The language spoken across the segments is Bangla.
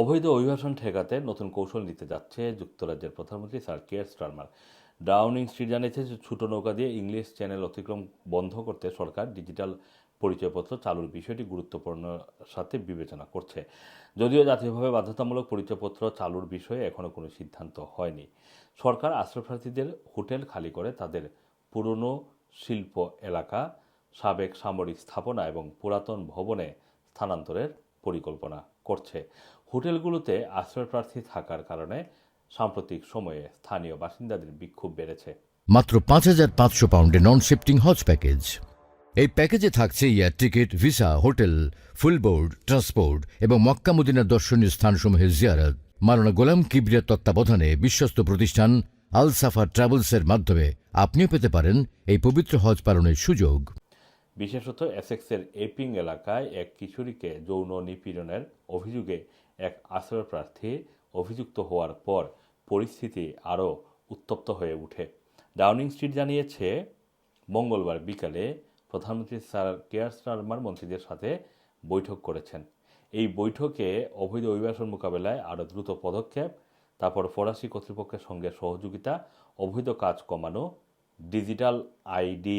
অবৈধ অভিবাসন ঠেকাতে নতুন কৌশল নিতে যাচ্ছে যুক্তরাজ্যের প্রধানমন্ত্রী Sir Keir Starmer. Downing Street জানিয়েছে যে ছোট নৌকা দিয়ে ইংলিশ চ্যানেল অতিক্রম বন্ধ করতে সরকার ডিজিটাল পরিচয়পত্র চালুর বিষয়টি গুরুত্বপূর্ণ সাথে বিবেচনা করছে। যদিও জাতীয়ভাবে বাধ্যতামূলক পরিচয়পত্র চালুর বিষয়ে এখনও কোনো সিদ্ধান্ত হয়নি। সরকার আশ্রয়প্রার্থীদের হোটেল খালি করে তাদের পুরনো শিল্প এলাকা, সাবেক সামরিক স্থাপনা এবং পুরাতন ভবনে স্থানান্তরের পরিকল্পনা করছে। হোটেলগুলোতে আশ্রয়প্রার্থী থাকার কারণে সাম্প্রতিক সময়ে স্থানীয় বাসিন্দাদের বিক্ষোভ বেড়েছে। মাত্র পাঁচ হাজার পাঁচশো পাউন্ডে নন শিফটিং হজ প্যাকেজ। এই প্যাকেজে থাকছে air ticket, visa, hotel full board transport এবং মক্কা মদিনার দর্শনীয় স্থানসমূহের জিয়ারত। মারানা গোলাম কিবরিয়ার তত্ত্বাবধানে বিশ্বস্ত প্রতিষ্ঠান আল সাফা ট্রাভেলসের মাধ্যমে আপনিও পেতে পারেন এই পবিত্র হজ পালনের সুযোগ। বিশেষত এসেক্সের এপিং এলাকায় এক কিশোরীকে যৌন নিপীড়নের অভিযোগে এক আশ্রয় প্রার্থী অভিযুক্ত হওয়ার পর পরিস্থিতি আরও উত্তপ্ত হয়ে ওঠে। ডাউনিং স্ট্রিট জানিয়েছে, মঙ্গলবার বিকালে প্রধানমন্ত্রী স্যার কেয়ার স্টারমার মন্ত্রীদের সাথে বৈঠক করেছেন। এই বৈঠকে অবৈধ অভিবাসন মোকাবেলায় আরও দ্রুত পদক্ষেপ, তারপর ফরাসি কর্তৃপক্ষের সঙ্গে সহযোগিতা, অবৈধ কাজ কমানো ডিজিটাল আইডি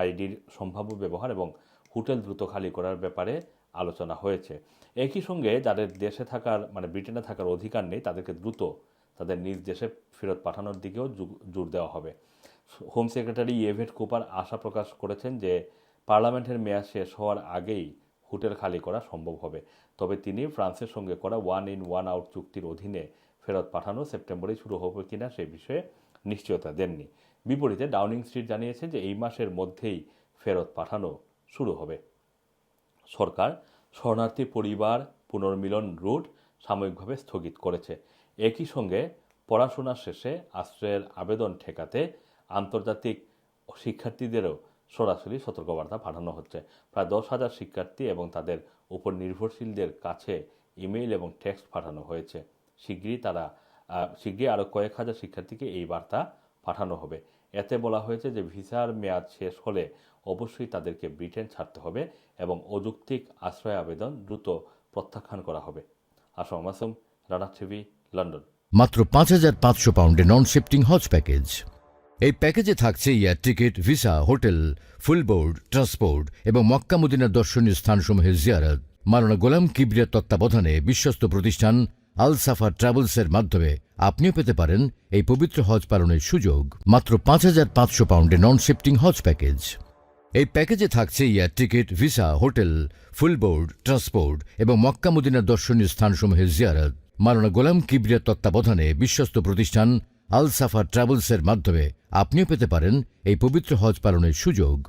আইডির সম্ভাব্য ব্যবহার এবং হোটেল দ্রুত খালি করার ব্যাপারে আলোচনা হয়েছে। একই সঙ্গে যাদের দেশে থাকার মানে ব্রিটেনে থাকার অধিকার নেই, তাদেরকে দ্রুত তাদের নিজ দেশে ফেরত পাঠানোর দিকেও জোর দেওয়া হবে। হোম সেক্রেটারি ইয়েভেট কুপার আশা প্রকাশ করেছেন যে পার্লামেন্টের মেয়াদ শেষ হওয়ার আগেই হোটেল খালি করা সম্ভব হবে। তবে তিনি ফ্রান্সের সঙ্গে করা ওয়ান ইন, ওয়ান আউট চুক্তির অধীনে ফেরত পাঠানো সেপ্টেম্বরেই শুরু হবে কিনা সে বিষয়ে নিশ্চয়তা দেননি। বিপরীতে ডাউনিং স্ট্রিট জানিয়েছে যে এই মাসের মধ্যেই ফেরত পাঠানো শুরু হবে। সরকার শরণার্থী পরিবার পুনর্মিলন রুট সাময়িকভাবে স্থগিত করেছে। একই সঙ্গে পড়াশোনা শেষে আশ্রয়ের আবেদন ঠেকাতে আন্তর্জাতিক শিক্ষার্থীদেরও সরাসরি সতর্কবার্তা পাঠানো হচ্ছে। প্রায় দশ হাজার শিক্ষার্থী এবং তাদের উপর নির্ভরশীলদের কাছে ইমেইল এবং টেক্সট পাঠানো হয়েছে। শীঘ্রই তারা শীঘ্রই আরও কয়েক হাজার শিক্ষার্থীকে এই বার্তা পাঠানো হবে। এতে বলা হয়েছে যে ভিসার মেয়াদ শেষ হলে অবশ্যই তাদেরকে ব্রিটেন ছাড়তে হবে এবং অযৌক্তিক আশ্রয় আবেদন দ্রুত প্রত্যাখ্যান করা হবে। Assam Masum, Rana TV, London. মাত্র পাঁচ হাজার পাঁচশো পাউন্ডে নন শিফটিং হজ প্যাকেজ। এই প্যাকেজে থাকছে air ticket, visa, hotel full board transport এবং মক্কা মদিনার দর্শনীয় স্থানসমূহের জিয়ারত। মারানা গোলাম কিবরিয়ার তত্ত্বাবধানে বিশ্বস্ত প্রতিষ্ঠান আল সাফা ট্রাভেলসের মাধ্যমে আপনিও পেতে পারেন এই পবিত্র হজ পালনের সুযোগ। মাত্র পাঁচ হাজার পাঁচশো পাউন্ডে নন শিফটিং হজ প্যাকেজ। এই প্যাকেজে থাকছে air ticket, visa, hotel, full board, transport এবং মক্কা মদিনার দর্শনীয় স্থানসমূহের জিয়ারত। মারানা গোলাম কিবরিয়ার তত্ত্বাবধানে বিশ্বস্ত প্রতিষ্ঠান আল সাফা ট্রাভেলসের মাধ্যমে আপনিও পেতে পারেন এই পবিত্র হজ পালনের সুযোগ।